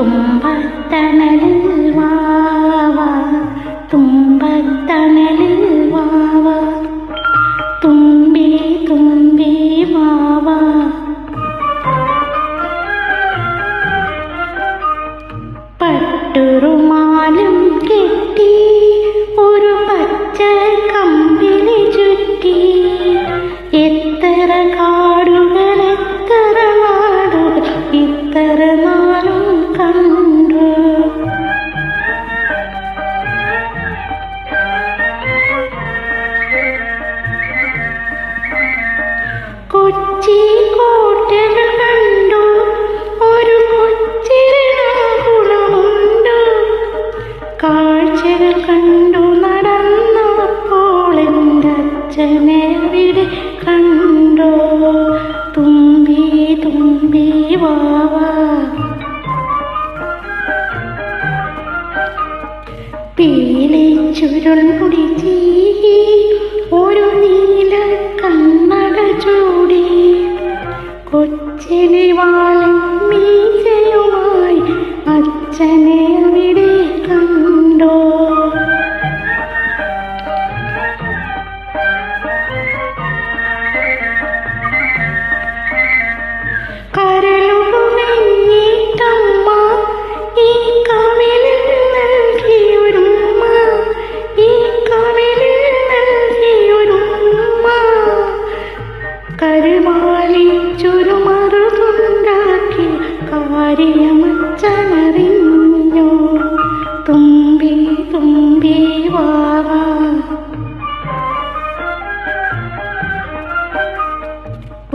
തുമ്പത്തണലിൽ വാവ തുമ്പത്തണലിൽ എന്റെ അച്ഛനെ അവിടെ കണ്ടോ? തുമ്പി തുമ്പി വാവ പീലി ചുരുൾ മുടി ചീകി ഒരു നീല കണ്ണട ചൂടി. കൊച്ചിനെ വാളും മീശയുമായി അച്ഛനെ മറുതുണ്ടാക്കി കാര്യമച്ചനറിഞ്ഞു തുമ്പി തുമ്പി വാവ.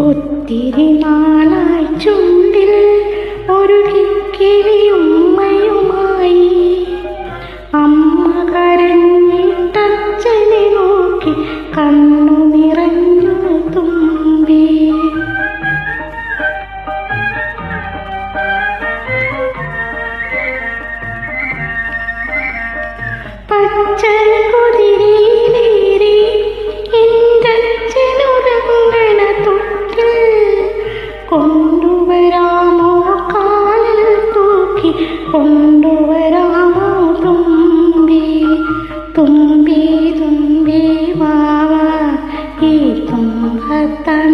ഒത്തിരി നാളായി ചുണ്ടിൽ ഒരു കിക്കിളിയുമ്മയുമായി. അമ്മ കരഞ്ഞിട്ടച്ഛനെ നോക്കി കണ്ണു പച്ച കുതിരയിലേറി എന്റച്ഛനുറങ്ങണ തൊട്ടിൽ കൊണ്ടുവരാമോ കാലിൽ തൂക്കി കൊണ്ടുവരാമോ തുമ്പി? തുമ്പി തുമ്പി ഈ തുമ്പത്താ